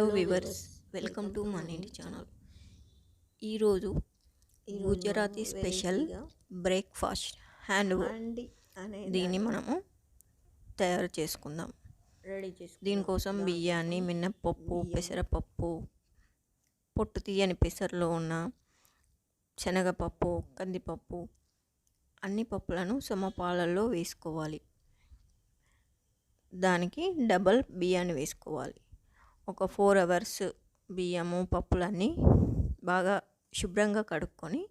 Hello viewers welcome to మన ఇంటి channel ఈరోజు గుజరాతీ స్పెషల్ బ్రేక్ఫాస్ట్ హ్యాండ్ దీన్ని మనము తయారు చేసుకుందాం. రెడీ చేసుకుందాం. దీనికోసం బియ్యాన్ని మినప్పప్పు పెసరపప్పు పొట్టు తీయని పెసరలో ఉన్న శనగపప్పు కందిపప్పు అన్ని పప్పులను సమపాలల్లో వేసుకోవాలి. దానికి డబల్ బియ్యాన్ని వేసుకోవాలి. ఒక ఫోర్ అవర్స్ బియ్యము పప్పులన్నీ బాగా శుభ్రంగా కడుక్కొని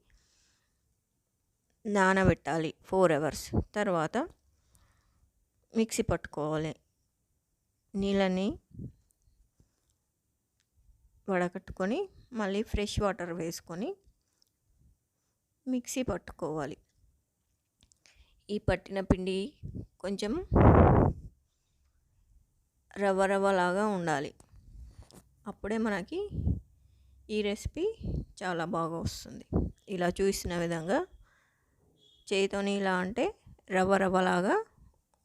నానబెట్టాలి ఫోర్ అవర్స్. తర్వాత మిక్సీ పట్టుకోవాలి. నీళ్ళని వడకట్టుకొని మళ్ళీ ఫ్రెష్ వాటర్ వేసుకొని మిక్సీ పట్టుకోవాలి. ఈ పట్టిన పిండి కొంచెం రవ్వ రవ్వలాగా ఉండాలి. అప్పుడే మనకి ఈ రెసిపీ చాలా బాగా వస్తుంది. ఇలా చూసిన విధంగా చేయితోని ఇలా అంటే రవ్వ రవ్వలాగా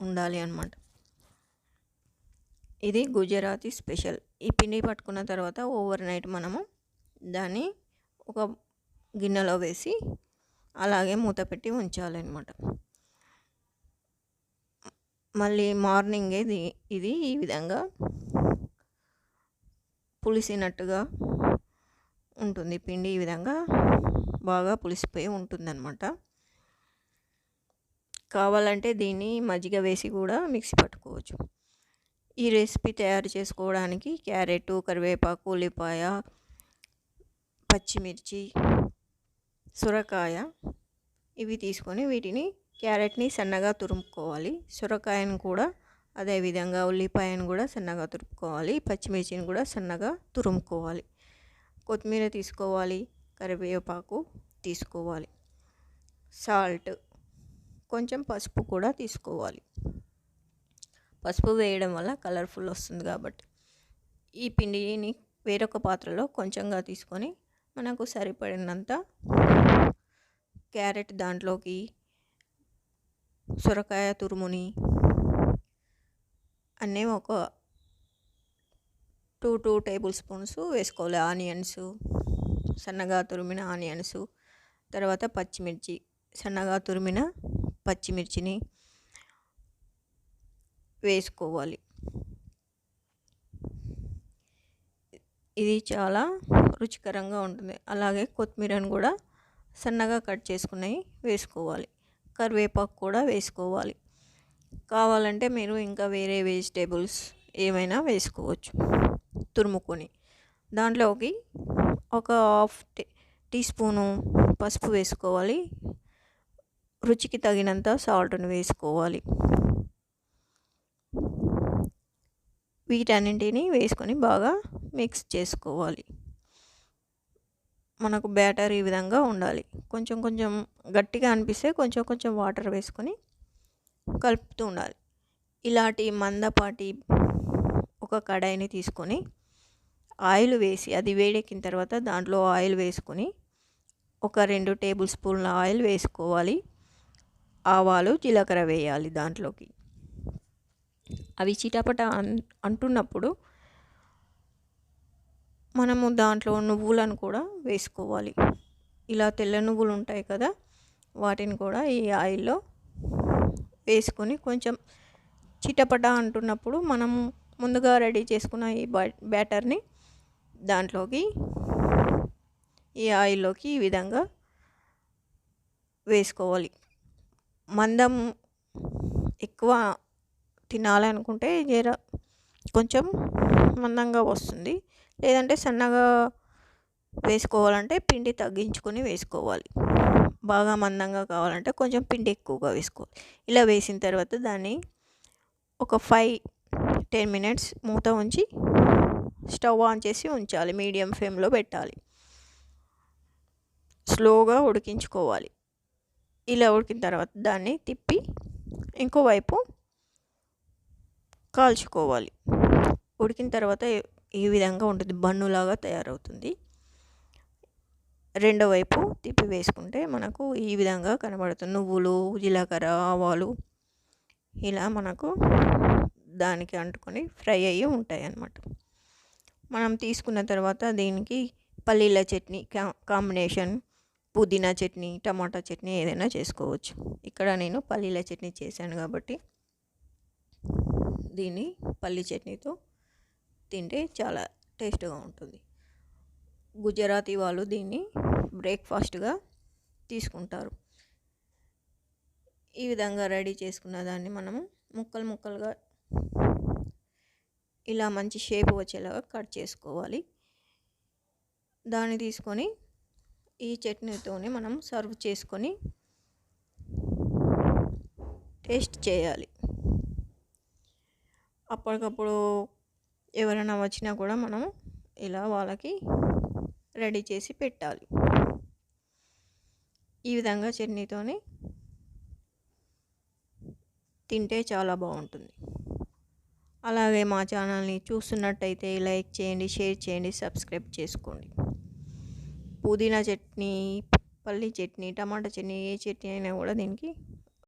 ఉండాలి అన్నమాట. ఇది గుజరాతీ స్పెషల్. ఈ పిండి పట్టుకున్న తర్వాత ఓవర్ నైట్ మనము దాన్ని ఒక గిన్నెలో వేసి అలాగే మూత పెట్టి ఉంచాలి అనమాట మళ్ళీ మార్నింగే ఇది ఈ విధంగా పులిసినట్టుగా ఉంటుంది. పిండి ఈ విధంగా బాగా పులిసిపోయి ఉంటుందన్నమాట. కావాలంటే దీన్ని మజ్జిగ వేసి కూడా మిక్సీ పట్టుకోవచ్చు. ఈ రెసిపీ తయారు చేసుకోవడానికి క్యారెట్ కరివేపాకు ఉల్లిపాయ పచ్చిమిర్చి సొరకాయ ఇవి తీసుకొని వీటిని క్యారెట్ని సన్నగా తురుముకోవాలి. సొరకాయను కూడా అదేవిధంగా ఉల్లిపాయను కూడా సన్నగా తురుపుకోవాలి పచ్చిమిర్చిని కూడా సన్నగా తురుముకోవాలి. కొత్తిమీర తీసుకోవాలి కరివేపాకు తీసుకోవాలి సాల్ట్ కొంచెం పసుపు కూడా తీసుకోవాలి. పసుపు వేయడం వల్ల కలర్ఫుల్ వస్తుంది కాబట్టి. ఈ పిండిని వేరొక పాత్రలో కొంచెంగా తీసుకొని మనకు సరిపడినంత క్యారెట్ దాంట్లోకి సొరకాయ తురుముని అన్నీ ఒక టూ టూ టేబుల్ స్పూన్స్ వేసుకోవాలి. ఆనియన్స్ సన్నగా తురిమిన ఆనియన్స్ తర్వాత పచ్చిమిర్చి సన్నగా తురిమిన పచ్చిమిర్చిని వేసుకోవాలి. ఇది చాలా రుచికరంగా ఉంటుంది. అలాగే కొత్తిమీరను కూడా సన్నగా కట్ చేసుకుని వేసుకోవాలి. కరివేపాకు కూడా వేసుకోవాలి. కావాలంటే మీరు ఇంకా వేరే వెజిటేబుల్స్ ఏమైనా వేసుకోవచ్చు. తురుముకొని. దాంట్లోకి ఒక హాఫ్ టీ టీ స్పూను పసుపు వేసుకోవాలి. రుచికి తగినంత సాల్ట్ని వేసుకోవాలి. వీటన్నింటిని వేసుకొని బాగా మిక్స్ చేసుకోవాలి. మనకు బ్యాటర్ ఈ విధంగా ఉండాలి. కొంచెం కొంచెం గట్టిగా అనిపిస్తే కొంచెం కొంచెం వాటర్ వేసుకొని కలుపుతూ ఉండాలి ఇలాంటి మందపాటి ఒక కడాయిని తీసుకొని ఆయిల్ వేసి అది వేడెక్కిన తర్వాత దాంట్లో ఆయిల్ వేసుకొని ఒక రెండు టేబుల్ స్పూన్ల ఆయిల్ వేసుకోవాలి. ఆవాలు జీలకర్ర వేయాలి దాంట్లోకి. అవి చిటపట అంటున్నప్పుడు మనము దాంట్లో నువ్వులను కూడా వేసుకోవాలి. ఇలా తెల్ల నువ్వులు ఉంటాయి కదా వాటిని కూడా ఈ ఆయిల్లో వేసుకొని కొంచెం చిటపట అంటున్నప్పుడు మనం ముందుగా రెడీ చేసుకున్న ఈ బ్యాటర్ని దాంట్లోకి ఈ ఆయిల్లోకి ఈ విధంగా వేసుకోవాలి. మందం ఎక్కువ తినాలనుకుంటే జర కొంచెం మందంగా వస్తుంది. లేదంటే సన్నగా వేసుకోవాలంటే పిండి తగ్గించుకొని వేసుకోవాలి. బాగా మందంగా కావాలంటే కొంచెం పిండి ఎక్కువగా వేసుకోవాలి. ఇలా వేసిన తర్వాత దాన్ని ఒక ఫైవ్ టెన్ మినిట్స్ మూత ఉంచి స్టవ్ ఆన్ చేసి ఉంచాలి. మీడియం ఫ్లేమ్లో పెట్టాలి. స్లోగా ఉడికించుకోవాలి. ఇలా ఉడికిన తర్వాత దాన్ని తిప్పి ఇంకోవైపు కాల్చుకోవాలి. ఉడికిన తర్వాత ఈ విధంగా ఉంటుంది. బన్నులాగా తయారవుతుంది. రెండో వైపు తిప్పి వేసుకుంటే మనకు ఈ విధంగా కనబడుతుంది. నువ్వులు జీలకర్ర ఆవాలు ఇలా మనకు దానికి అంటుకొని ఫ్రై అయ్యి ఉంటాయి అన్నమాట మనం తీసుకున్న తర్వాత దీనికి పల్లీల చట్నీ కా కాంబినేషన్ పుదీనా చట్నీ టమాటా చట్నీ ఏదైనా చేసుకోవచ్చు. ఇక్కడ నేను పల్లీల చట్నీ చేశాను కాబట్టి దీన్ని పల్లి చట్నీతో తింటే చాలా టేస్ట్గా ఉంటుంది. గుజరాతీ వాళ్ళు దీన్ని బ్రేక్ఫాస్ట్గా తీసుకుంటారు. ఈ విధంగా రెడీ చేసుకున్న దాన్ని మనము ముక్కలు ముక్కలుగా ఇలా మంచి షేప్ వచ్చేలాగా కట్ చేసుకోవాలి. దాన్ని తీసుకొని ఈ చట్నీతోనే మనం సర్వ్ చేసుకొని టేస్ట్ చేయాలి. అప్పటికప్పుడు ఎవరైనా వచ్చినా కూడా మనం ఇలా వాళ్ళకి రెడీ చేసి పెట్టాలి. ఈ విధంగా చట్నీతోని తింటే చాలా బాగుంటుంది. అలాగే మా ఛానల్ని చూస్తున్నట్టయితే లైక్ చేయండి షేర్ చేయండి సబ్స్క్రైబ్ చేసుకోండి. పుదీనా చట్నీ పల్లి చట్నీ టమాటా చట్నీ ఏ చట్నీ అయినా కూడా దీనికి